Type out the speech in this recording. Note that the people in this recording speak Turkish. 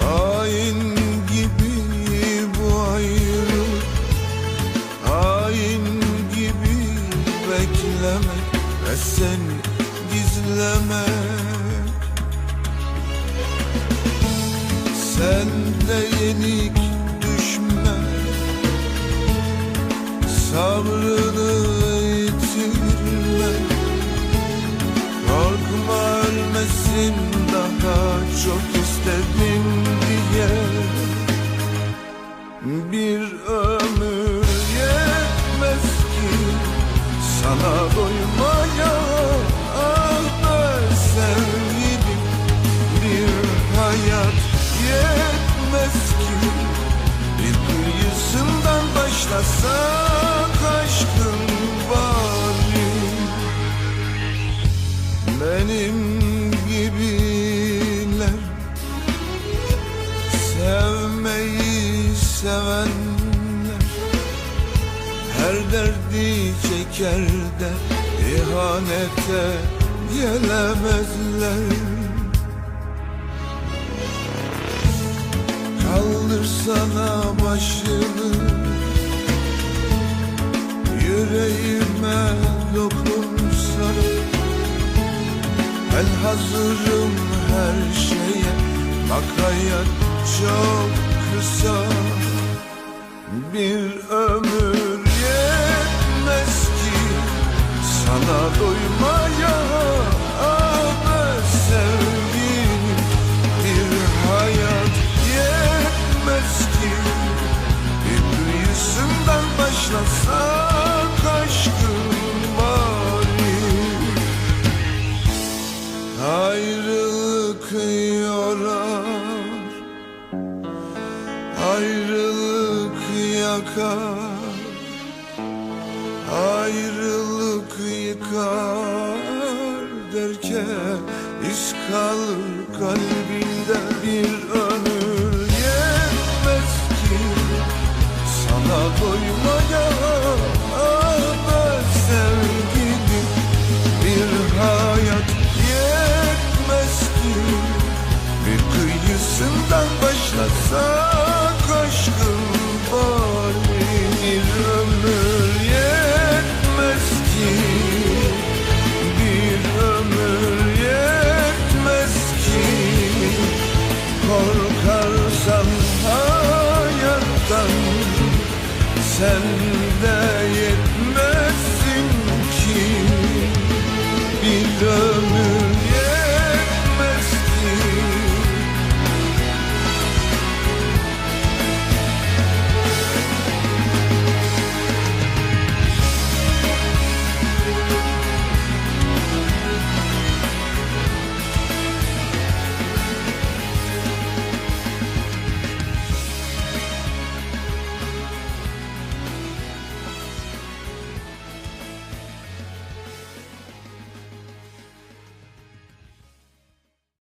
Hain gibi bu ayrılık Hain gibi beklemek seni gizlemek Sen de yenik düşme. Sabrını yitirme. Korkma çok istedim diye Bir ömür yetmez ki sana doymaya Ah be sevgilim. Bir hayat yetmez ki Bir kıyısından başlasak Her derdi çeker de ihanete gelemezler. Kaldırsana başını Yüreğime dokunsana Ben hazırım her şeye Bak hayat çok kısa. Bir ömür yakar Ayrılık yıkar derken iz kalır kalbinde bir ömür yetmez ki sana doymaya